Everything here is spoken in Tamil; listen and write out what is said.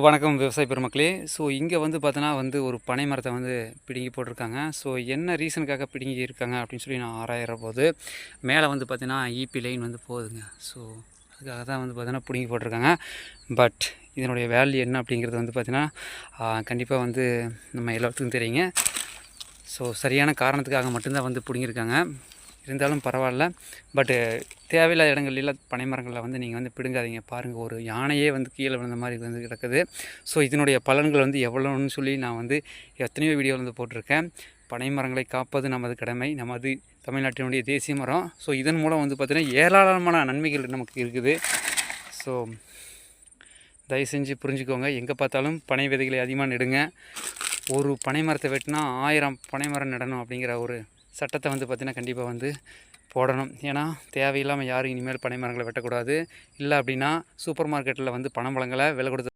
வணக்கம் விவசாய பெருமக்களே. ஸோ இங்கே வந்து பார்த்தோன்னா வந்து ஒரு பனை மரத்தை வந்து பிடுங்கி போட்டிருக்காங்க ஸோ என்ன ரீசனுக்காக பிடுங்கி இருக்காங்க அப்படின்னு சொல்லி நான் ஆராயிற போது மேலே வந்து பார்த்தீங்கன்னா ஈபி லைன் வந்து போகுதுங்க. ஸோ அதுக்காக தான் வந்து பார்த்தீங்கன்னா பிடுங்கி போட்டிருக்காங்க பட் இதனுடைய வேல்யூ என்ன அப்படிங்கிறது வந்து பார்த்திங்கன்னா கண்டிப்பாக வந்து நம்ம எல்லாத்துக்கும் தெரியுங்க. ஸோ சரியான காரணத்துக்காக மட்டும்தான் வந்து பிடுங்கியிருக்காங்க இருந்தாலும் பரவாயில்ல. பட்டு தேவையில்லாத இடங்கள்ல பனை மரங்களில் வந்து நீங்கள் வந்து பிடுங்காதீங்க. பாருங்கள் ஒரு யானையே வந்து கீழே விழுந்த மாதிரி வந்து கிடக்குது. ஸோ இதனுடைய பலன்கள் வந்து எவ்வளோன்னு சொல்லி நான் வந்து எத்தனையோ வீடியோவில் வந்து போட்டிருக்கேன். பனை மரங்களை காப்பது நமது கடமை. நமது தமிழ்நாட்டினுடைய தேசிய மரம். ஸோ இதன் மூலம் வந்து பார்த்திங்கன்னா ஏராளமான நன்மைகள் நமக்கு இருக்குது. ஸோ தயவு செஞ்சு புரிஞ்சுக்கோங்க. எங்கே பார்த்தாலும் பனை விதைகளை அதிகமாக நெடுங்க. ஒரு பனை மரத்தை வெட்டினா ஆயிரம் பனை மரம் நடணும் அப்படிங்கிற ஒரு சட்டத்தை வந்து பார்த்திங்கன்னா கண்டிப்பாக வந்து போடணும். ஏன்னா தேவையில்லாமல் யாரும் இனிமேல் பனை மரங்களை வெட்டக்கூடாது. இல்லை அப்படின்னா சூப்பர் மார்க்கெட்டில் வந்து பணம் வழங்கலை விலை கொடுத்து